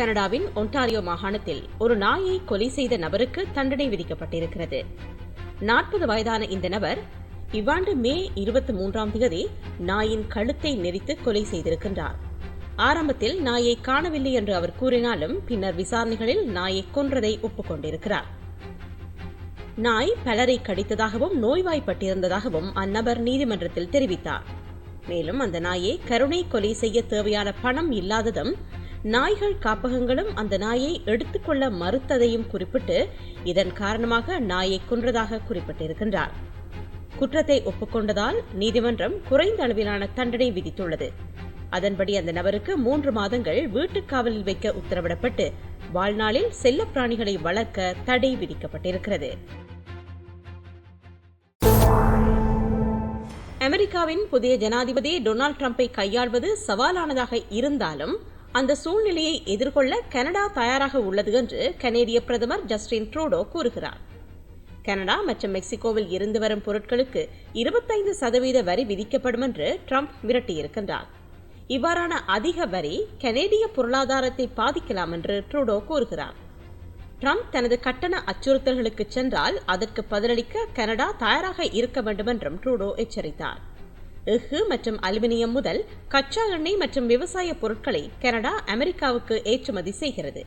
கனடாவின் ஒன்டாரியோ மாகாணத்தில் ஒரு நாயை கொலை செய்த நபருக்கு தண்டனை விதிக்கப்பட்டிருக்கிறது. நாற்பது வயதான இந்த நபர் இவ்வாண்டு மே இருபத்தி மூன்றாம் தேதி நாயின் கழுத்தை நெரித்து கொலை செய்திருக்கின்றார். ஆரம்பத்தில் நாயை காணவில்லை என்று அவர் கூறினாலும் பின்னர் விசாரணைகளில் நாயை கொன்றதை ஒப்புக்கொண்டிருக்கிறார். நாய் பலரை கடித்ததாகவும் நோய்வாய்ப்பட்டிருந்ததாகவும் அந்நபர் நீதிமன்றத்தில் தெரிவித்தார். மேலும் அந்த நாயை கருணை கொலை செய்ய தேவையான பணம் இல்லாததும் நாய்கள் காப்பகங்களும் அந்த நாயை எடுத்துக்கொள்ள மறுத்ததையும் குறிப்பிட்டு இதன் காரணமாக நாயை கொன்றதாக குறிப்பிட்டிருக்கின்றார். குற்றத்தை ஒப்புக்கொண்டதால் நீதிமன்றம் குறைந்த அளவிலான தண்டனை விதித்துள்ளது. அதன்படி அந்த நபருக்கு மூன்று மாதங்கள் வீட்டுக் காவலில் வைக்க உத்தரவிடப்பட்டு வாழ்நாளில் செல்லப் பிராணிகளை வளர்க்க தடை விதிக்கப்பட்டிருக்கிறது. அமெரிக்காவின் புதிய ஜனாதிபதி டொனால்ட் ட்ரம்பை கையாள்வது சவாலானதாக இருந்தாலும் அந்த சூழ்நிலையை எதிர்கொள்ள கனடா தயாராக உள்ளது என்று கனேடிய பிரதமர் ஜஸ்டின் ட்ரூடோ கூறுகிறார். கனடா மற்றும் மெக்சிகோவில் இருந்து வரும் பொருட்களுக்கு இருபத்தைந்து சதவீத வரி விதிக்கப்படும் என்று ட்ரம்ப் மிரட்டியிருக்கின்றார் இவ்வாறான அதிக வரி கனேடிய பொருளாதாரத்தை பாதிக்கலாம் என்று ட்ரூடோ கூறுகிறார். ட்ரம்ப் தனது கட்டண அச்சுறுத்தல்களுக்கு சென்றால் அதற்கு பதிலளிக்க கனடா தயாராக இருக்க வேண்டும் என்றும் ட்ரூடோ எச்சரித்தார். எஃகு மற்றும் அலுமினியம் முதல் கச்சா எண்ணெய் மற்றும் விவசாய பொருட்களை கனடா அமெரிக்காவுக்கு ஏற்றுமதி செய்கிறது.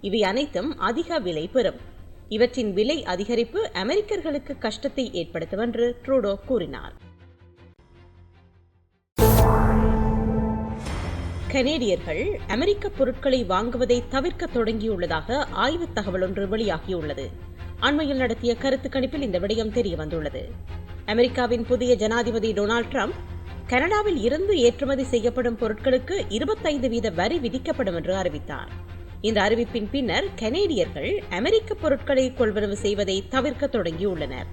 இவை அனைத்தும் அதிக விலை பெறும். இவற்றின் விலை அதிகரிப்பு அமெரிக்கர்களுக்கு கஷ்டத்தை ஏற்படுத்தும் என்று ட்ரூடோ கூறினார். கனேடியர்கள் அமெரிக்க பொருட்களை வாங்குவதை தவிர்க்க தொடங்கியுள்ளதாக ஆய்வு தகவல் ஒன்று வெளியாகியுள்ளது. அண்மையில் நடத்திய கருத்து கணிப்பில் இந்த விடயம் தெரிய வந்துள்ளது அமெரிக்காவின் புதிய ஜனாதிபதி டொனால்ட் ட்ரம்ப் கனடாவில் இருந்து ஏற்றுமதி செய்யப்படும் பொருட்களுக்கு இருபத்தைந்து வீத வரி விதிக்கப்படும் என்று அறிவித்தார். இந்த அறிவிப்பின் பின்னர் கனேடியர்கள் அமெரிக்க பொருட்களை கொள்வனவு செய்வதை தவிர்க்க தொடங்கியுள்ளனர்.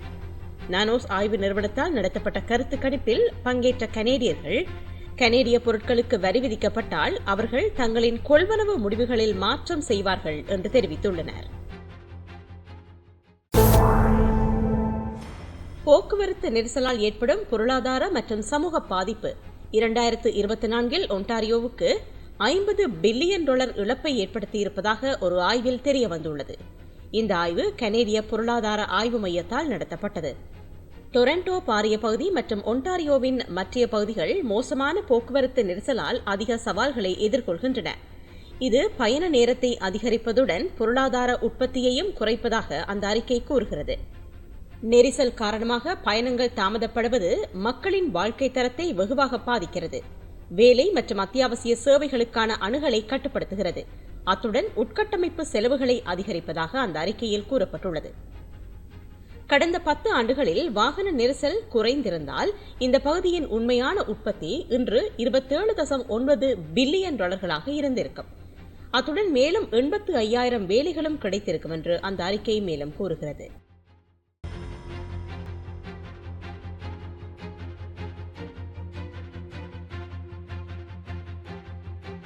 நானோஸ் ஆய்வு நிறுவனத்தால் நடத்தப்பட்ட கருத்து கணிப்பில் பங்கேற்ற கனேடியர்கள் கனேடிய பொருட்களுக்கு வரி விதிக்கப்பட்டால் அவர்கள் தங்களின் கொள்வனவு முடிவுகளில் மாற்றம் செய்வார்கள் என்று தெரிவித்துள்ளனர். போக்குவரத்து நெரிசலால் ஏற்படும் பொருளாதார மற்றும் சமூக பாதிப்பு. இரண்டாயிரத்து இருபத்தி நான்கில் ஒன்டாரியோவுக்கு ஐம்பது பில்லியன் டாலர் இழப்பை ஏற்படுத்தியிருப்பதாக ஒரு ஆய்வில் தெரிய வந்துள்ளது இந்த ஆய்வு கனேடிய பொருளாதார ஆய்வு மையத்தால் நடத்தப்பட்டது. டொரண்டோ பாரிய பகுதி மற்றும் ஒன்டாரியோவின் மற்ற பகுதிகள் மோசமான போக்குவரத்து நெரிசலால் அதிக சவால்களை எதிர்கொள்கின்றன. இது பயண நேரத்தை அதிகரிப்பதுடன் பொருளாதார உற்பத்தியையும் குறைப்பதாக அந்த அறிக்கை கூறுகிறது. நெரிசல் காரணமாக பயணங்கள் தாமதப்படுவது மக்களின் வாழ்க்கை தரத்தை வெகுவாக பாதிக்கிறது. வேலை மற்றும் அத்தியாவசிய சேவைகளுக்கான அணுகலை கட்டுப்படுத்துகிறது. அத்துடன் உட்கட்டமைப்பு செலவுகளை அதிகரிப்பதாக அந்த அறிக்கையில் கூறப்பட்டுள்ளது. கடந்த பத்து ஆண்டுகளில் வாகன நெரிசல் குறைந்திருந்தால் இந்த பகுதியின் உண்மையான உற்பத்தி இன்று இருபத்தேழு தசம் ஒன்பது பில்லியன் டாலர்களாக இருந்திருக்கும். அத்துடன் மேலும் எண்பத்து ஐயாயிரம் வேலைகளும் கிடைத்திருக்கும் என்று அந்த அறிக்கை மேலும் கூறுகிறது.